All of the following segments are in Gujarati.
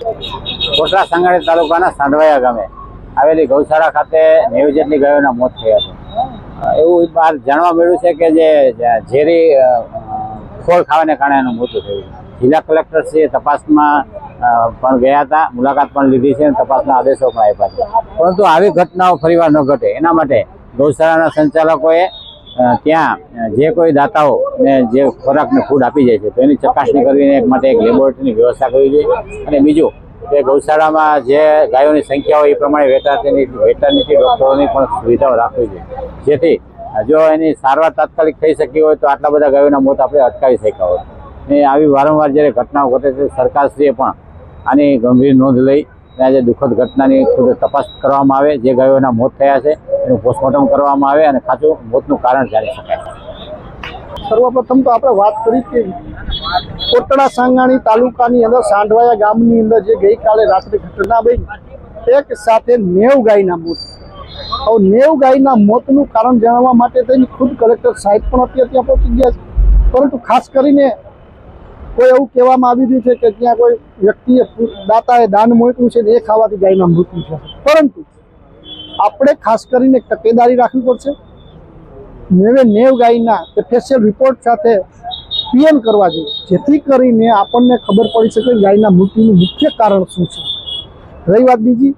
કોટડા સાંગાણી તાલુકાના સાંડવાયા ગામે આવેલી ગૌશાળા ખાતે નેવું જેટલી ગાયોના મોત થયા છે. એવું બહાર જાણવા મળ્યું છે કે જે ઝેરી ખોળ ખાવાને કારણે એનું મૃત્યુ થયું જિલ્લા કલેક્ટર શ્રી તપાસમાં પણ ગયા હતા, મુલાકાત પણ લીધી છે અને તપાસના આદેશો પણ આપ્યા છે. પરંતુ આવી ઘટનાઓ ફરીવાર ન ઘટે. એના માટે ગૌશાળાના સંચાલકોએ ત્યાં જે કોઈ દાતાઓ ને જે ખોરાકને ફૂડ આપી જાય છે, તો એની ચકાસણી કરીને એક માટે એક લેબોરેટરીની વ્યવસ્થા કરવી જોઈએ. અને બીજું, કે ગૌશાળામાં જે ગાયોની સંખ્યા હોય એ પ્રમાણે વેટરની વેટરનિટી ડોક્ટરોની પણ સુવિધાઓ રાખવી જોઈએ. જેથી જો એની સારવાર તાત્કાલિક થઈ શકી હોય, તો આટલા બધા ગાયોના મોત આપણે અટકાવી શક્યા હોય. ને આવી વારંવાર જ્યારે ઘટનાઓ ઘટે છે, સરકારશ્રીએ પણ આની ગંભીર નોંધ લઈ આજે દુઃખદ ઘટનાની ખુદ તપાસ કરવામાં આવે, જે ગાયોના મોત થયા છે, એનું પોસ્ટમોર્ટમ કરવામાં આવે અને ખાચું મોતનું કારણ જાણી શકાય. સર્વપ્રથમ તો આપણે વાત કરી કે કોટડા સાંગાણી તાલુકાની અંદર સાંઢવાયા ગામની અંદર જે ગઈકાલે રાત્રે ઘટના બની, એક સાથે નેવ ગાયના મોત. હવે નેવ ગાયના મોતનું કારણ જાણવા માટે થઈને ખુદ કલેક્ટર સાહેબ પણ અત્યારે ત્યાં પહોંચી ગયા છે. પરંતુ ખાસ કરીને કોઈ એવું કહેવામાં આવી રહ્યું છે કે ત્યાં કોઈ વ્યક્તિએ દાતાએ દાન મોટ્યું છે ને એ ખાવાથી ગાયના મૃત્યુ છે. પરંતુ આપણે ખાસ કરીને તકેદારી રાખવી પડશે. નેવે નેવ ગાયના ફેશિયલ રિપોર્ટ સાથે પીએમ કરવા જોઈએ. જેથી કરીને આપણને ખબર પડી શકે ગાયના મૃત્યુનું મુખ્ય કારણ શું છે. રહી વાત બીજી,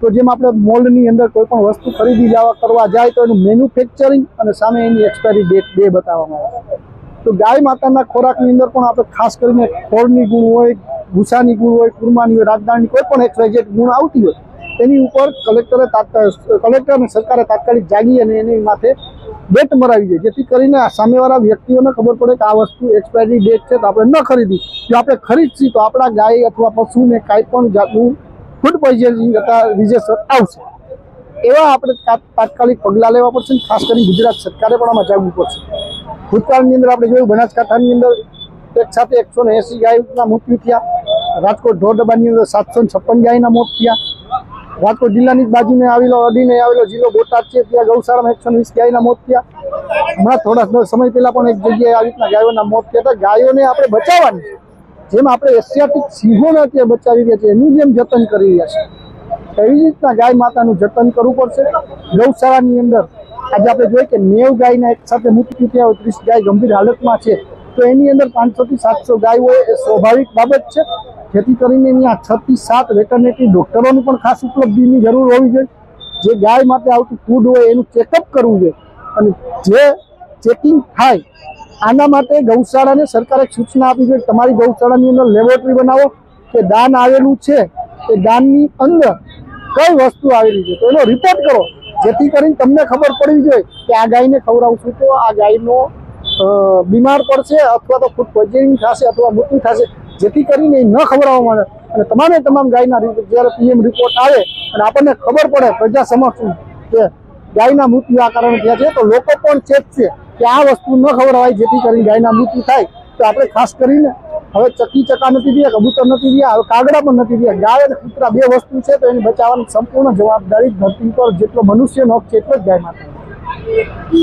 તો જેમ આપણે મોલની અંદર કોઈ પણ વસ્તુ ખરીદી જવા કરવા જાય તો એનું મેન્યુફેક્ચરિંગ અને સામે એની એક્સપાયરી ડેટ બે બતાવવામાં આવે તો ગાય માતાના ખોરાકની અંદર પણ આપણે ખાસ કરીને ખોળની ગુણ હોય, ભૂસાની ગુણ હોય, કુરમાની હોય રાજદાણની કોઈ પણ એક્સવાઇઝેડ ગુણ આવતી હોય એની ઉપર કલેક્ટરે કલેક્ટર અને સરકારે તાત્કાલિક જાગી અને એની માથે ડેટ મરાવી દે જેથી કરીને સામેવાળા વ્યક્તિઓને ખબર પડે કે આ વસ્તુ એક્સપાયરી ડેટ છે તો આપણે ન ખરીદી. જો આપણે ખરીદશી તો આપણા ગાય અથવા પશુને કાંઈ પણ જાતનું ફૂડ પોઈઝનિંગ હતા રિઝેશન આવશે. એવા આપણે તાત્કાલિક પગલાં લેવા પડશે ખાસ કરીને ગુજરાત સરકારે પણ આમાં જાગવું પડશે. ભૂતકાળની અંદર આપણે જોયું, બનાસકાંઠાની અંદર એક સાથે એકસો ને એસી ગાયના મૃત્યુ થયા. રાજકોટ ઢોરડબાની અંદર સાતસો ને છપ્પન ગાયના મોત થયા. રાજકોટ જિલ્લાની જ બાજુને આવેલો, અડીને આવેલો જિલ્લો બોટાદ છે, ત્યાં ગૌશાળામાં એકસો વીસ ગાયના મોત થયા. હમણાં થોડા સમય પહેલાં પણ એક જગ્યાએ આવી રીતના ગાયોના મોત થયા હતા. ગાયોને આપણે બચાવવાની, જેમ આપણે એશિયાટિક સિંહોને અત્યારે બચાવી રહ્યા છીએ, એનું જેમ જતન કરી રહ્યા છે એવી રીતના ગાય માતાનું જતન કરવું પડશે. ગૌશાળાની અંદર આજે આપણે જોઈએ કે નેવ ગાયના એક સાથે મૃત્યુ થયા હોય, ત્રીસ ગાય ગંભીર હાલતમાં છે. તો એની અંદર પાંચસો થી સાતસો ગાય હોય, એ સ્વાભાવિક બાબત છે. જેથી કરીને અહીંયા આ થી સાત વેટરનેટરી ડોક્ટરોની પણ ખાસ ઉપલબ્ધિની જરૂર હોવી જોઈએ. જે ગાય માટે આવતું ફૂડ હોય, એનું ચેકઅપ કરવું જોઈએ. અને જે ચેકિંગ થાય, આના માટે ગૌશાળાને સરકારે સૂચના આપી જોઈએ તમારી ગૌશાળાની અંદર લેબોરેટરી બનાવો, કે દાન આવેલું છે. એ દાનની અંદર કઈ વસ્તુ આવેલી છે, તો એનો રિપોર્ટ કરો. જેથી કરીને તમને ખબર પડવી જોઈએ કે આ ગાયને ખવડાવશું તો આ ગાયનો બીમાર પડશે અથવા તો ફૂડ પોઈઝનિંગ થશે અથવા મૃત્યુ થશે. જેથી કરીને એ ન ખવડાવવામાં આવે. અને તમામે તમામ ગાયના જ્યારે પીએમ રિપોર્ટ આવે અને આપણને ખબર પડે પ્રજા સમક્ષ કે ગાયના મૃત્યુ આ કારણે થયા છે, તો લોકો પણ ચેતશે કે આ વસ્તુ ન ખવડાવાય જેથી કરીને ગાયના મૃત્યુ થાય. તો આપણે ખાસ કરીને હવે ચકી ચકા નથી રહ્યા, કબૂતર નથી રહ્યા, હવે કાગડા પણ નથી રહ્યા. ગાય અને કૂતરા બે વસ્તુ છે, તો એને બચાવવાની સંપૂર્ણ જવાબદારી ધરતી પર જેટલો મનુષ્યનો હક છે એટલો જ ગાય માટે